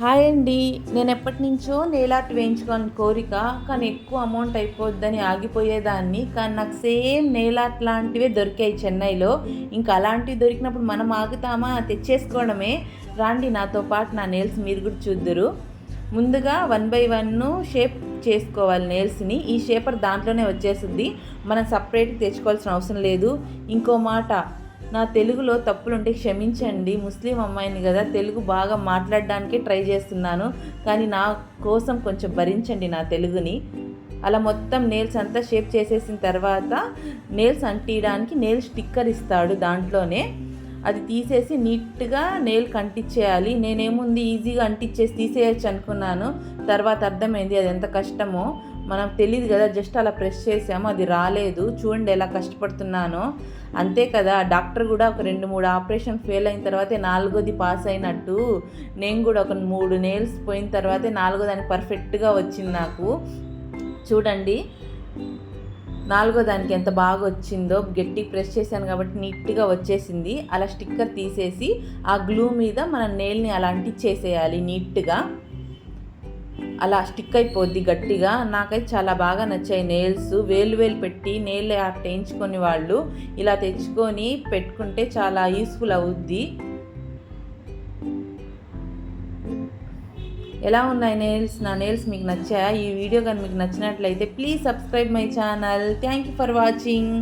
Hi అండి. నేను ఎప్పటి నుంచో నెయిల్ ఆర్ట్ వేయించుకోవాలని కోరిక కానీ ఎక్కువ అమౌంట్ అయిపోద్దని ఆగిపోయేదాన్ని. కానీ నాకు సేమ్ నెయిల్ ఆర్ట్ లాంటివే దొరికాయి చెన్నైలో. ఇంకా అలాంటివి దొరికినప్పుడు మనం ఆగుతామా? తెచ్చేసుకోవడమే. రాండి నాతో పాటు నా నేల్స్ మీరు కూడా చూద్దరు. ముందుగా వన్ బై వన్ షేప్ చేసుకోవాలి నేల్స్ని. ఈ షేపర్ దాంట్లోనే వచ్చేస్తుంది. మనం సపరేట్ తెచ్చుకోవాల్సిన అవసరం లేదు. ఇంకో మాట నా తెలుగులో తప్పులుంటే క్షమించండి. ముస్లిం అమ్మాయిని కదా తెలుగు బాగా మాట్లాడడానికే ట్రై చేస్తున్నాను. కానీ నా కోసం కొంచెం భరించండి నా తెలుగుని. అలా మొత్తం నేల్స్ అంతా షేప్ చేసేసిన తర్వాత నేల్స్ అంటియడానికి నేల్ స్టిక్కర్ ఇస్తాడు దాంట్లోనే. అది తీసేసి నీట్గా నేల్ అంటించేయాలి నేనేముంది ఈజీగా అంటించేసి తీసేయచ్చు అనుకున్నాను. తర్వాత అర్థమైంది అది ఎంత కష్టమో. మనం తెలియదు కదా జస్ట్ అలా ప్రెస్ చేసాము అది రాలేదు. చూడండి ఎలా కష్టపడుతున్నానో. అంతే కదా డాక్టర్ కూడా ఒక రెండు మూడు ఆపరేషన్ ఫెయిల్ అయిన తర్వాతే నాలుగోది పాస్ అయినట్టు. నేను కూడా ఒక మూడు నేల్స్ పోయిన తర్వాతే నాలుగో దానికి పర్ఫెక్ట్గా వచ్చింది నాకు. చూడండి నాలుగో దానికి ఎంత బాగా వచ్చిందో. గట్టి ప్రెస్ చేశాను కాబట్టి నీట్గా వచ్చేసింది. అలా స్టిక్కర్ తీసేసి ఆ గ్లూ మీద మన నేల్ని అలా అంటించేసేయాలి నీట్గా. అలా స్టిక్ అయిపోద్ది గట్టిగా. నాకైతే చాలా బాగా నచ్చాయి నెయిల్స్. వేలు వేలు పెట్టి నెయిల్ ఆర్ట్ వేయించుకొని వాళ్ళు ఇలా తెచ్చుకొని పెట్టుకుంటే చాలా యూస్ఫుల్ అవుద్ది. ఎలా ఉన్నాయి నెయిల్స్? నా నెయిల్స్ మీకు నచ్చాయా? ఈ వీడియో కానీ మీకు నచ్చినట్లయితే please subscribe my channel. Thank you for watching.